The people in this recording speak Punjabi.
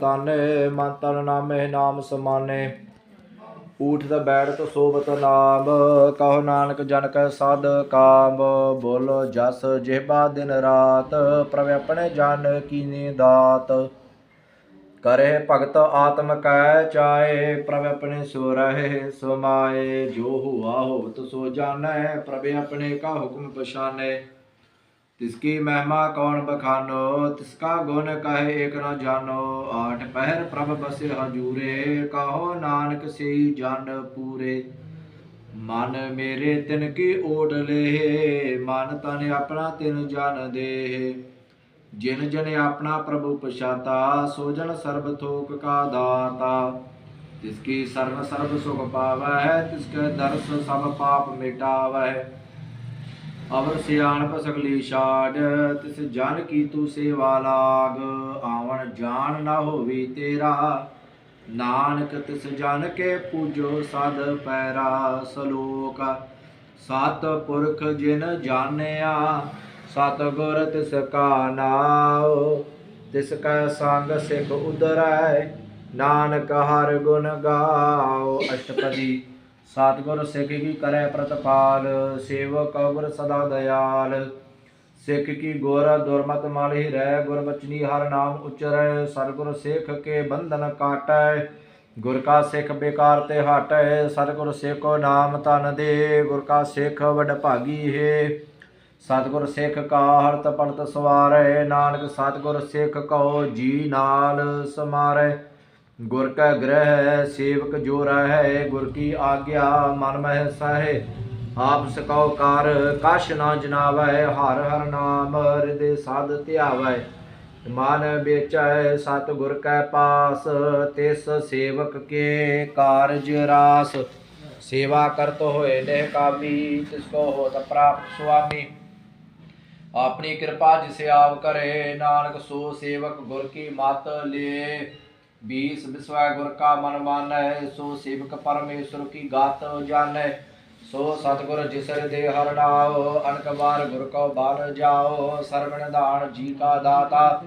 ਤਾਨੇ ਮਨ ਤਨ ਨਾਮੇ, ਨਾਮ ਸਮਾਨੇ। ਊਠ ਬੈਠ ਸੋਬਤ ਨਾਮ, ਕਹੋ ਨਾਨਕ ਜਨ ਕੈ ਸਾਧ ਕਾਮ। ਬੋਲੋ ਜਸ ਜਿਹਬਾ ਦਿਨ ਰਾਤ, ਪ੍ਰਭ ਆਪਣੇ ਜਨ ਕੀਨੀ ਦਾਤ। ਕਰੇ ਭਗਤ ਆਤਮ ਕੈ ਚਾਏ, ਪ੍ਰਭ ਆਪਣੇ ਸੋ ਰਹੇ ਸਮਾਏ। ਜੋ ਹੁਆ ਹੋਵਤ ਸੋ ਜਾਣੈ, ਪ੍ਰਭ ਆਪਣੇ ਕਾ ਹੁਕਮ ਪਛਾਨੇ। ਤਿਸਕੀ ਮਹਿਮਾ ਕੌਣ ਬਖਾਨੋ ਤਿਸਕਾ ਗੁਣ ਕਹੇ ਏਕ ਨ ਜਾਣੋ ਆਠ ਪਹਿਰ ਪ੍ਰਭ ਬਸੇ ਹਜੂਰੇ, ਕਹੋ ਨਾਨਕ ਸਈ ਜਨ ਪੂਰੇ। ਮਨ ਮੇਰੇ ਤਿਨ ਕੀ ਓਟ ਲੇ ਮਨ ਤਨ ਆਪਣਾ ਤਿਨ ਜਨ ਦੇ ਜਿਨ ਜਨ ਆਪਣਾ ਪ੍ਰਭੂ ਪਛਾਤਾ, ਸੋ ਜਨ ਸਰਬ ਥੋਕ ਕਾ ਦਾਤਾ। ਤਿਸਕੀ ਸਰਨ ਸਰਬ ਸੁਖ ਪਾਵੈ ਤਿਸਕੇ ਦਰਸ ਸਭ ਪਾਪ ਮਿਟਾਵੈ ਅਵਰ ਸਿਆਣਪ ਸਗਲੀ ਛਾੜ, ਤਿਸ ਜਨ ਕੀ ਤੂੰ ਸੇਵਾ ਲਾਗ? ਆਵਣ ਜਾਣ ਨਾ ਹੋਵੀ ਤੇਰਾ, ਨਾਨਕ ਤਿਸ ਜਨ ਕੇ ਪੂਜੋ ਸਦ ਪੈਰਾ। ਸਲੋਕ, ਸਤ ਪੁਰਖ ਜਿਨ ਜਾਣਿਆ, ਸਤ ਗੁਰ ਤਿਸ ਕਾ ਨਾਉ। ਤਿਸ ਕਾ ਸੰਗ ਸਿਖ ਉਦਰੈ ਨਾਨਕ ਹਰ ਗੁਣ ਗਾਓ ਅਸ਼ਟਪਦੀ ਸਤਿਗੁਰ ਸਿੱਖ ਕੀ ਕਰੈ ਪ੍ਰਤਪਾਲ, ਸੇਵਕ ਗੁਰ ਸਦਾ ਦਇਆਲ ਸਿੱਖ ਕੀ ਗੁਰ ਦੁਰਮਤ ਮਲ ਹੀ ਰਹਿ, ਗੁਰ ਬਚਨੀ ਹਰ ਨਾਮ ਉਚਰੈ। ਸਰਗੁਰ ਸਿੱਖ ਕੇ ਬੰਧਨ ਕਾਟੈ, ਗੁਰ ਕਾ ਸਿੱਖ ਬੇਕਾਰ ਤੇ ਹਟੈ। ਸਰਗੁਰ ਸਿੱਖੋ ਨਾਮ ਤਨ ਦੇ, ਗੁਰ ਕਾ ਸਿੱਖ ਵਡ ਭਾਗੀ ਹੈ। ਸਤਿਗੁਰ ਸਿੱਖ ਕਾ ਹਰਤ ਪੜਤ ਸਵਾਰੈ, ਨਾਨਕ ਸਤਿਗੁਰ ਸਿੱਖ ਕਹੋ ਜੀ ਨਾਲ ਸਮਾਰੈ। ਗੁਰ ਕਾ ਗ੍ਰਹਿ ਸੇਵਕ ਜੋ ਰਹੈ, ਗੁਰ ਕੀ ਆਗਿਆ ਮਨ ਮਹਿ ਸਹਿ। ਆਪ ਸਕਉ ਕਰ, ਕਛ ਨਾ ਜਨਾਵੈ, ਹਰ ਹਰ ਨਾਮ ਹਿਰਦੇ ਸਾਧ ਧਿਆਵੈ। ਮਨ ਵੇਚੈ ਸਤ ਗੁਰ ਕੈ ਪਾਸ, ਤਿਸ ਸੇਵਕ ਕੇ ਕਾਰਜ ਰਾਸ। ਸੇਵਾ ਕਰਤ ਹੋਏ ਨੇ ਕਾਮੀ, ਤਿਸ ਕੋ ਹੋਤ ਪ੍ਰਾਪਤ ਸੁਆਮੀ। ਆਪਣੀ ਕਿਰਪਾ ਜਿਸੇ ਆਪ ਕਰੇ, ਨਾਨਕ ਸੋ ਸੇਵਕ ਗੁਰ ਕੀ ਮਤ ਲੇ। ਬੀਸ ਬਿਸਵਾ ਗੁਰ ਕਾ ਮਨ ਮਾਨੈ, ਸੋ ਸੇਵਕ ਪਰਮੇਸ਼ਰ ਕੀ ਗਾਤ ਜਾਣੈ। ਸੋ ਸਤਿਗੁਰ ਜਿਸ ਹਿਰਦੇ ਹਰ ਨਾਉ, ਅਨਕ ਬਾਰ ਗੁਰ ਕੋ ਬਲ ਜਾਓ ਸਰਵਣ ਦਾਨ ਜੀ ਕਾ ਦਾਤਾ।